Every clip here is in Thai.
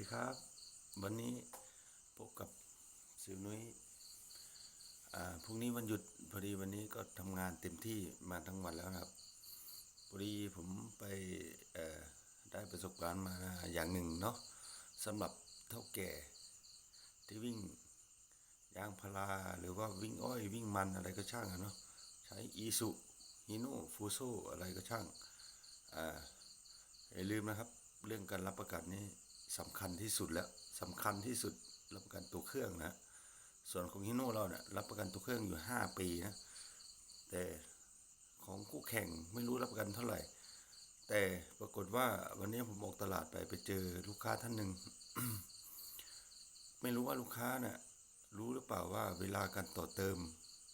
ดีครับ วันนี้พบกับสิวนุ้ยพรุ่งนี้วันหยุดพอดีวันนี้ก็ทำงานเต็มที่มาทั้งวันแล้วครับพอดีผมไปได้ประสบการณ์มาอย่างหนึ่งเนาะสำหรับเท่าแก่ที่วิ่งยางพาราหรือว่าวิ่งอ้อยวิ่งมันอะไรก็ช่างอะเนาะใช้อีสุฮิโนฟูโซอะไรก็ช่างอ่าอย่าลืมนะครับ เรื่องการรับประกันนี้ สำคัญที่สุดแล้วสำคัญที่สุดรับประกันตัวเครื่องนะส่วนของฮิโน่เราเนี่ยรับประกันตัวเครื่องอยู่ห้าปีนะแต่ของคู่แข่งไม่รู้รับประกันเท่าไหร่ แต่ปรากฏว่าวันนี้ผมออกตลาดไปไปเจอลูกค้าท่านหนึ่งไม่รู้ว่าลูกค้าเนี่ยรู้หรือเปล่าว่าเวลาการต่อเติม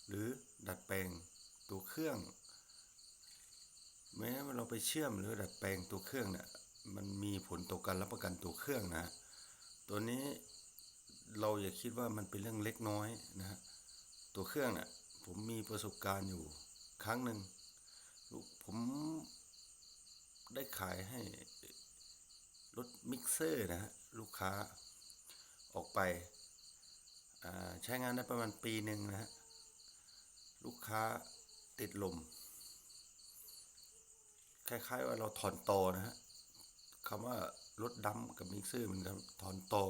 หรือดัดแปลงตัวเครื่อง แม้ว่าเราไปเชื่อมหรือดัดแปลงตัวเครื่องเนี่ย มันมีผลต่อการรับประกันตัวเครื่องนะตัวนี้เราอย่าคิดว่ามันเป็นเรื่องเล็กน้อยนะฮะตัวเครื่องเนี่ยผมมีประสบการณ์อยู่ครั้งหนึ่งลูกผมได้ขายให้รถมิกเซอร์นะฮะลูกค้าออกไปใช้งานได้ประมาณปีหนึ่งนะฮะลูกค้าติดลม คล้ายๆว่าเราถอนตอนะฮะ คำว่ารถดำกับมิกเซอร์เหมือนกันถอนตอ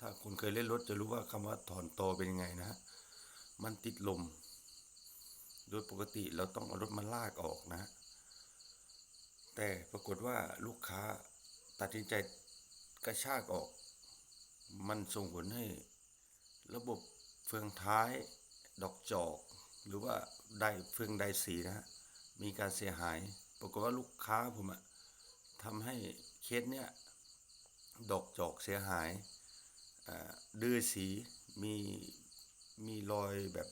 ถ้าคุณเคยเล่นรถจะรู้ว่าคำว่าถอนตอเป็นยังไงนะฮะมันติดลม โดยปกติเราต้องเอารถมาลากออกนะ แต่ปรากฏว่าลูกค้าตัดสินใจกระชากออก มันส่งผลให้ระบบเฟืองท้ายดอกจอก หรือว่าได้เฟืองไดสีนะฮะมีการเสียหาย ปรากฏว่าลูกค้าผมอะ ทํให้เคสเนี่ยดกจอกเสียหายดื้อสีมีมีรอยแบบ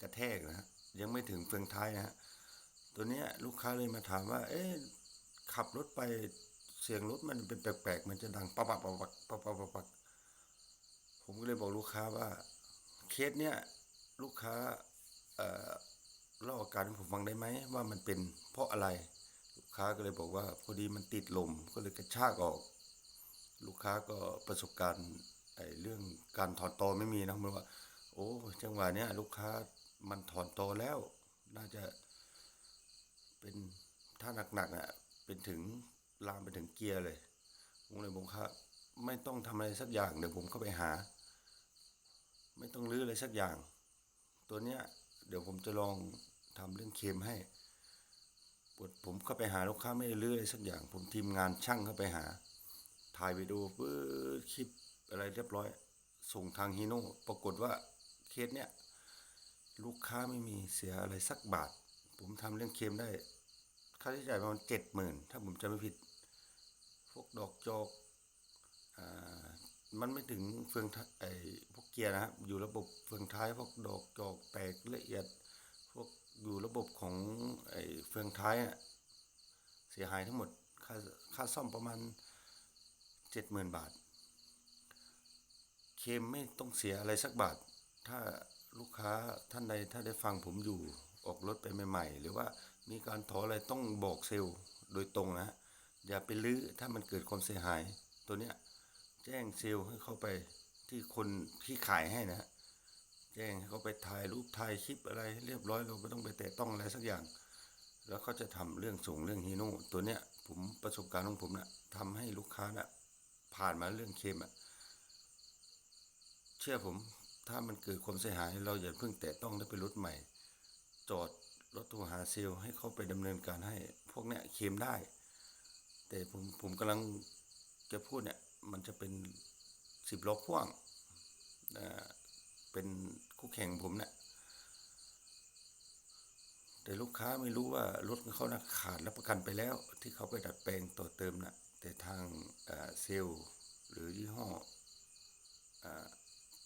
กระแทกนะยังไม่ถึงเฟืองท้ายนะฮะตัวเนี้ยลูกค้าเลยมาถามว่า เอ๊ะขับรถไปเสียงรถมันเป็นแปลกๆ มันจะดังปักปักปักปักปักปักปัผมก็เลยบอกลูกค้าว่าเคสเนี้ยลูกค้าเอ่อเล่าอาการให้ผมฟังได้ไหมว่ามันเป็นเพราะอะไร ลูกค้าก็เลยบอกว่าพอดีมันติดลมก็เลยกระชากออก ลูกค้าก็ประสบการณ์ไอ้เรื่องการถอนตอไม่มีนะมันว่า โอ้จังหวะเนี้ยลูกค้ามันถอนตอแล้ว น่าจะเป็นถ้าหนักๆอะเป็นถึงลามไปถึงเกียร์เลยผมเลยบอกครับไม่ต้องทำอะไรสักอย่างเดี๋ยวผมเข้าไปหา ไม่ต้องรื้ออะไรสักอย่าง ตัวเนี้ยเดี๋ยวผมจะลองทำเรื่องเค็มให้ ปวดผมเข้าไปหาลูกค้าไม่ได้เลื้ออะไรสักอย่าง ผมทีมงานช่างเข้าไปหา ถ่ายวิดีโอปื๊ดคลิปอะไรเรียบร้อย ส่งทางฮีโน่ปรากฏว่าเคสเนี้ยลูกค้าไม่มีเสียอะไรสักบาท ผมทำเรื่องเคมได้ ค่าใช้จ่ายประมาณเจ็ดหมื่นถ้าผมจำไม่ผิด พวกดอกจอกอ่ามันไม่ถึงเฟืองท้ายไอพวกเกียร์นะครับอยู่ระบบเฟืองท้ายพวกดอกจอกแตกละเอียด พวกอยู่ระบบของไอ้เฟืองท้ายอะเสียหายทั้งหมดค่าค่าซ่อมประมาณเจ็ดหมื่นบาท เคมไม่ต้องเสียอะไรสักบาท ถ้าลูกค้าท่านใดถ้าได้ฟังผมอยู่ออกรถไปใหม่ ๆ หรือว่ามีการถออะไรต้องบอกเซลล์โดยตรงนะ อย่าไปลื้อถ้ามันเกิดความเสียหาย ตัวเนี้ยแจ้งเซลล์ให้เข้าไปที่คนที่ขายให้นะฮะ จ้งเขาไปถ่ายรูปถ่ายคลิปอะไรเรียบร้อยเราไม่ต้องไปแตะต้องอะไรสักอย่าง แล้วเขาจะทำเรื่องส่งเรื่องฮีโน่ตัวเนี้ยผมประสบการณ์ของผมนะ่ะทำให้ลูกค้านะ่ะผ่านมาเรื่องเค็มอะ่ะเชื่อผมถ้ามันเกิดความเสียหาย เราอย่าเพิ่งแตะต้องได้ไปรถใหม่ จอดรถโทรหาเซลล์ให้เขาไปดำเนินการให้ พวกเนี้ยเค็มได้ แต่ผมผมกำลังจะพูดเนี่ยมันจะเป็นสิบล้อพ่วงนะ เป็นคู่แข่งผมเนี่ยแต่ลูกค้าไม่รู้ว่ารถของเขานะขาดรับประกันไปแล้ว ที่เขาไปดัดแปลงต่อเติมนะแต่ทางเซลล์หรือยี่ห้ออ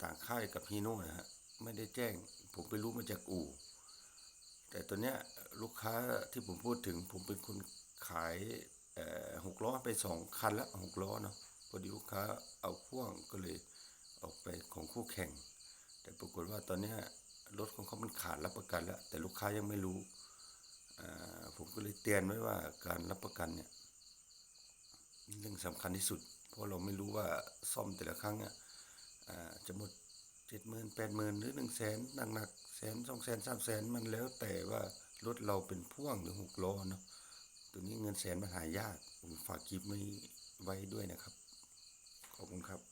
ต่างค่ายกับฮีโน่นะฮะไม่ได้แจ้ง ผมไปรู้มาจากอู่ แต่ตัวเนี้ยลูกค้าที่ผมพูดถึง ผมเป็นคนขายหกล้อไปสองคันละหกล้อเนาะพอดีลูกค้าเอาพ่วงก็เลยออกไปของคู่แข่ง ปรากฏว่าตอนนี้รถของเขามันขาดรับประกันแล้ว แต่ลูกค้ายังไม่รู้ ผมก็เลยเตือนไว้ว่าการรับประกันเนี่ยเรื่องสำคัญที่สุด เพราะเราไม่รู้ว่าซ่อมแต่ละครั้งอะอ่าจะหมดเจ็ดหมื่นแปดหมื่นหรือหนึ่งแสนหนักหนักแสนสองแสนสามแสนมันแล้วแต่ว่ารถเราเป็นพ่วงหรือหกล้อเนาะตัวนี้เงินแสนมันหายาก ผมฝากคลิปนี้ไว้ด้วยนะครับ ขอบคุณครับ